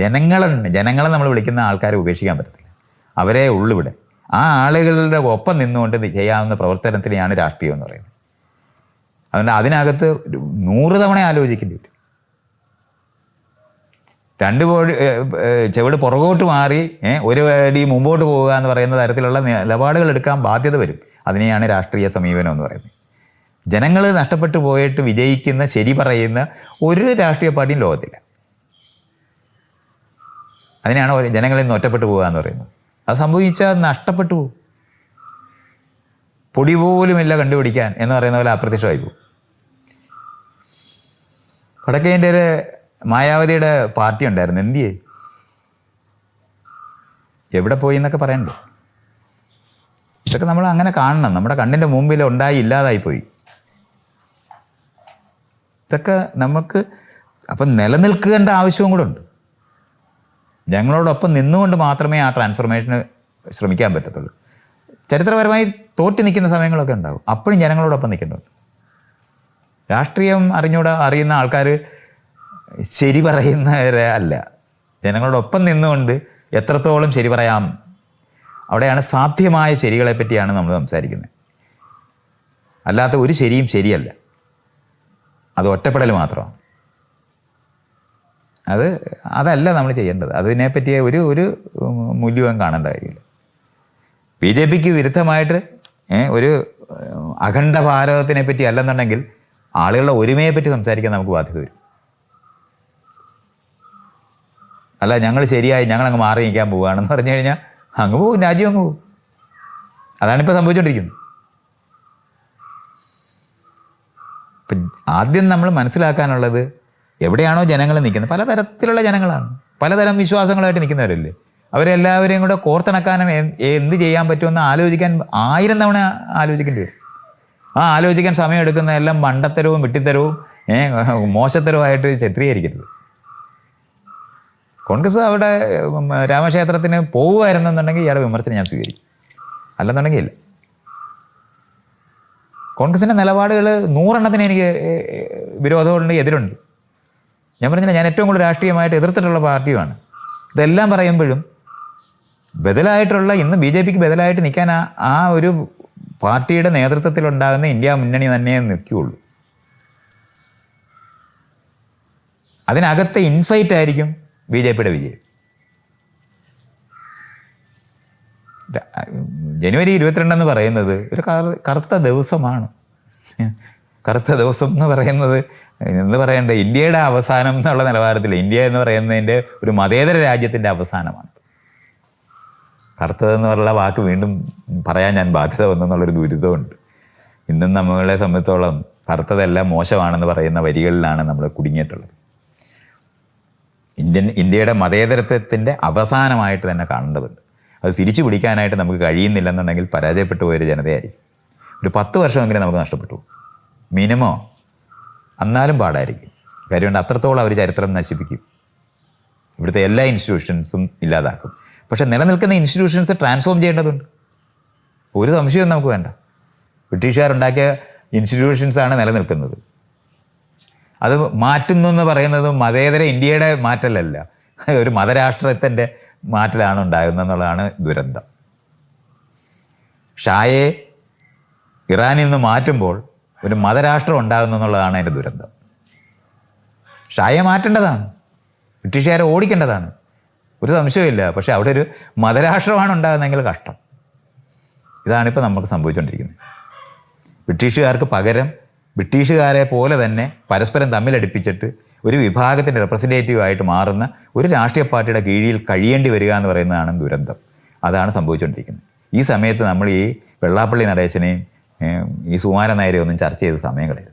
ജനങ്ങളുണ്ട് ജനങ്ങളെ നമ്മൾ വിളിക്കുന്ന ആൾക്കാരെ ഉപേക്ഷിക്കാൻ പറ്റത്തില്ല. അവരെ ഉള്ളിവിടെ ആ ആളുകളുടെ ഒപ്പം നിന്നുകൊണ്ട് ചെയ്യാവുന്ന പ്രവർത്തനത്തിനെയാണ് രാഷ്ട്രീയം എന്ന് പറയുന്നത്. അതുകൊണ്ട് അതിനകത്ത് നൂറ് തവണ ആലോചിക്കേണ്ടി വരും. രണ്ട് ചെവിട് പുറകോട്ട് മാറി ഒരു അടി മുമ്പോട്ട് പോവുക എന്ന് പറയുന്ന തരത്തിലുള്ള നിലപാടുകൾ എടുക്കാൻ ബാധ്യത വരും. അതിനെയാണ് രാഷ്ട്രീയ സമീപനം എന്ന് പറയുന്നത്. ജനങ്ങൾ നഷ്ടപ്പെട്ടു പോയിട്ട് വിജയിക്കുന്ന ശരി പറയുന്ന ഒരു രാഷ്ട്രീയ പാർട്ടിയും ലോകത്തില്ല. അതിനാണ് ജനങ്ങളിൽ നിന്ന് ഒറ്റപ്പെട്ടു പോകുക എന്ന് പറയുന്നത്. അത് സംഭവിച്ചാൽ നഷ്ടപ്പെട്ടു പോകും. പൊടി പോലുമില്ല കണ്ടുപിടിക്കാൻ എന്ന് പറയുന്ന പോലെ അപ്രത്യക്ഷമായി പോകും. വടക്കേ മായാവതിയുടെ പാർട്ടി ഉണ്ടായിരുന്നു എന്തിയെ എവിടെ പോയി എന്നൊക്കെ പറയണ്ടേ ഇതൊക്കെ നമ്മൾ അങ്ങനെ കാണണം. നമ്മുടെ കണ്ണിന്റെ മുമ്പിൽ ഉണ്ടായി ഇല്ലാതായി പോയി. ഇതൊക്കെ നമുക്ക് അപ്പം നിലനിൽക്കേണ്ട ആവശ്യവും കൂടെ ഉണ്ട്. ഞങ്ങളോടൊപ്പം നിന്നുകൊണ്ട് മാത്രമേ ആ ട്രാൻസ്ഫോർമേഷന് ശ്രമിക്കാൻ പറ്റത്തുള്ളൂ. ചരിത്രപരമായി തോറ്റി നിൽക്കുന്ന സമയങ്ങളൊക്കെ ഉണ്ടാകും. അപ്പോഴും ജനങ്ങളോടൊപ്പം നിൽക്കേണ്ടതുണ്ട് രാഷ്ട്രീയം അറിഞ്ഞൂടെ അറിയുന്ന ആൾക്കാർ ശരി പറയുന്നവരെ അല്ല. ജനങ്ങളോടൊപ്പം നിന്നുകൊണ്ട് എത്രത്തോളം ശരി പറയാം അവിടെയാണ് സാധ്യമായ ശരികളെ പറ്റിയാണ് നമ്മൾ സംസാരിക്കുന്നത്. അല്ലാത്ത ഒരു ശരിയും ശരിയല്ല. അത് ഒറ്റപ്പെടൽ മാത്രമാണ്. അത് അതല്ല നമ്മൾ ചെയ്യേണ്ടത്. അതിനെപ്പറ്റിയ ഒരു ഒരു മൂല്യവും കാണേണ്ട കാര്യമില്ല. ബി ജെ പിക്ക് വിരുദ്ധമായിട്ട് ഒരു അഖണ്ഡ ഭാരതത്തിനെ പറ്റി അല്ലെന്നുണ്ടെങ്കിൽ ആളുകളുടെ ഒരുമയെ പറ്റി സംസാരിക്കാൻ നമുക്ക് ബാധ്യത വരും. അല്ല ഞങ്ങൾ ശരിയായി ഞങ്ങൾ അങ്ങ് മാറി നിൽക്കാൻ പോവുകയാണെന്ന് പറഞ്ഞു കഴിഞ്ഞാൽ അങ്ങ് പോവും രാജ്യം അങ്ങ് പോവും. അതാണിപ്പോൾ സംഭവിച്ചുകൊണ്ടിരിക്കുന്നത് ഇപ്പം ആദ്യം നമ്മൾ മനസ്സിലാക്കാനുള്ളത് എവിടെയാണോ ജനങ്ങൾ നിൽക്കുന്നത്? പലതരത്തിലുള്ള ജനങ്ങളാണ്. പലതരം വിശ്വാസങ്ങളായിട്ട് നിൽക്കുന്നവരല്ലേ? അവരെല്ലാവരെയും കൂടെ കോർത്തിണക്കാനും എന്ത് ചെയ്യാൻ പറ്റുമെന്ന് ആലോചിക്കാൻ ആയിരം തവണ ആലോചിക്കേണ്ടി വരും. ആ ആലോചിക്കാൻ സമയം എടുക്കുന്ന എല്ലാം മണ്ടത്തരവും വിട്ടിത്തരവും മോശത്തരവുമായിട്ട് ചിത്രീകരിക്കരുത്. കോൺഗ്രസ് അവിടെ രാമക്ഷേത്രത്തിന് പോവുമായിരുന്നെന്നുണ്ടെങ്കിൽ ഇയാളുടെ വിമർശനം ഞാൻ സ്വീകരിക്കും. അല്ലെന്നുണ്ടെങ്കിൽ ഇല്ല. കോൺഗ്രസിന്റെ നിലപാടുകൾ നൂറെണ്ണത്തിന് എനിക്ക് വിരോധമുണ്ട് എതിരുണ്ട്. ഞാൻ പറഞ്ഞില്ല ഞാൻ ഏറ്റവും കൂടുതൽ രാഷ്ട്രീയമായിട്ട് എതിർത്തിട്ടുള്ള പാർട്ടിയുമാണ്. ഇതെല്ലാം പറയുമ്പോഴും ബദലായിട്ടുള്ള ഇന്ന് ബി ജെ പിക്ക് ബദലായിട്ട് നിൽക്കാൻ ആ ആ ഒരു പാർട്ടിയുടെ നേതൃത്വത്തിലുണ്ടാകുന്ന ഇന്ത്യ മുന്നണി തന്നെ നിൽക്കുകയുള്ളൂ. അതിനകത്തെ ഇൻഫൈറ്റ് ആയിരിക്കും ബി ജെ പിയുടെ വിജയം. ജനുവരി ഇരുപത്തിരണ്ടെന്ന് പറയുന്നത് ഒരു കറ- കറുത്ത ദിവസമാണ്. കറുത്ത ദിവസം എന്ന് പറയുന്നത് എന്ന് പറയണ്ട? ഇന്ത്യയുടെ അവസാനം എന്നുള്ള നിലവാരത്തിൽ ഇന്ത്യ എന്ന് പറയുന്നതിന്റെ ഒരു മതേതര രാജ്യത്തിന്റെ അവസാനമാണ്. കറുത്തതെന്ന് പറഞ്ഞ വാക്ക് വീണ്ടും പറയാൻ ഞാൻ ബാധ്യത വന്നെന്നുള്ളൊരു ദുരിതമുണ്ട്. ഇന്നും നമ്മളെ സംബന്ധിച്ചോളം കറുത്തതെല്ലാം മോശമാണെന്ന് പറയുന്ന വരികളിലാണ് നമ്മൾ കുടുങ്ങിയിട്ടുള്ളത്. ഇന്ത്യൻ ഇന്ത്യയുടെ മതേതരത്വത്തിന്റെ അവസാനമായിട്ട് തന്നെ കാണേണ്ടതുണ്ട്. അത് തിരിച്ചു പിടിക്കാനായിട്ട് നമുക്ക് കഴിയുന്നില്ലെന്നുണ്ടെങ്കിൽ പരാജയപ്പെട്ടു പോയൊരു ജനതയായിരിക്കും. ഒരു പത്ത് വർഷമെങ്കിലും നമുക്ക് നഷ്ടപ്പെട്ടു. മിനിമോ എന്നാലും പാടായിരിക്കും. കാര്യമുണ്ട് അത്രത്തോളം അവർ ചരിത്രം നശിപ്പിക്കും. ഇവിടുത്തെ എല്ലാ ഇൻസ്റ്റിറ്റ്യൂഷൻസും ഇല്ലാതാക്കും. പക്ഷെ നിലനിൽക്കുന്ന ഇൻസ്റ്റിറ്റ്യൂഷൻസ് ട്രാൻസ്ഫോം ചെയ്യേണ്ടതുണ്ട്. ഒരു സംശയവും നമുക്ക് വേണ്ട. ബ്രിട്ടീഷുകാരുണ്ടാക്കിയ ഇൻസ്റ്റിറ്റ്യൂഷൻസാണ് നിലനിൽക്കുന്നത്. അത് മാറ്റുന്നു എന്ന് പറയുന്നത് മതേതര ഇന്ത്യയുടെ മാറ്റലല്ല. ഒരു മതരാഷ്ട്രത്തിന്റെ മാറ്റലാണ് ഉണ്ടാകുന്നതെന്നുള്ളതാണ് ദുരന്തം. ഷായെ ഇറാനിൽ നിന്ന് മാറ്റുമ്പോൾ ഒരു മതരാഷ്ട്രം ഉണ്ടാകുന്നു എന്നുള്ളതാണ് അതിന്റെ ദുരന്തം. ഷായെ മാറ്റേണ്ടതാണ്. ബ്രിട്ടീഷുകാരെ ഓടിക്കേണ്ടതാണ്. ഒരു സംശയമില്ല പക്ഷേ അവിടെ ഒരു മതരാഷ്ട്രമാണ് ഉണ്ടാകുന്നതെങ്കിൽ കഷ്ടം. ഇതാണിപ്പോൾ നമുക്ക് സംഭവിച്ചുകൊണ്ടിരിക്കുന്നത് ബ്രിട്ടീഷുകാർക്ക് പകരം ബ്രിട്ടീഷുകാരെ പോലെ തന്നെ പരസ്പരം തമ്മിലടിപ്പിച്ചിട്ട് ഒരു വിഭാഗത്തിന്റെ റെപ്രസെന്റേറ്റീവ് ആയിട്ട് മാറുന്ന ഒരു രാഷ്ട്രീയ പാർട്ടിയുടെ കീഴിൽ കഴിയേണ്ടി വരിക എന്ന് പറയുന്നതാണ് ദുരന്തം. അതാണ് സംഭവിച്ചുകൊണ്ടിരിക്കുന്നത് ഈ സമയത്ത് നമ്മൾ ഈ വെള്ളാപ്പള്ളി നടേശനെയും ഈ സുമാര നായരെ ഒന്നും ചർച്ച ചെയ്ത് സമയം കളയരുത്.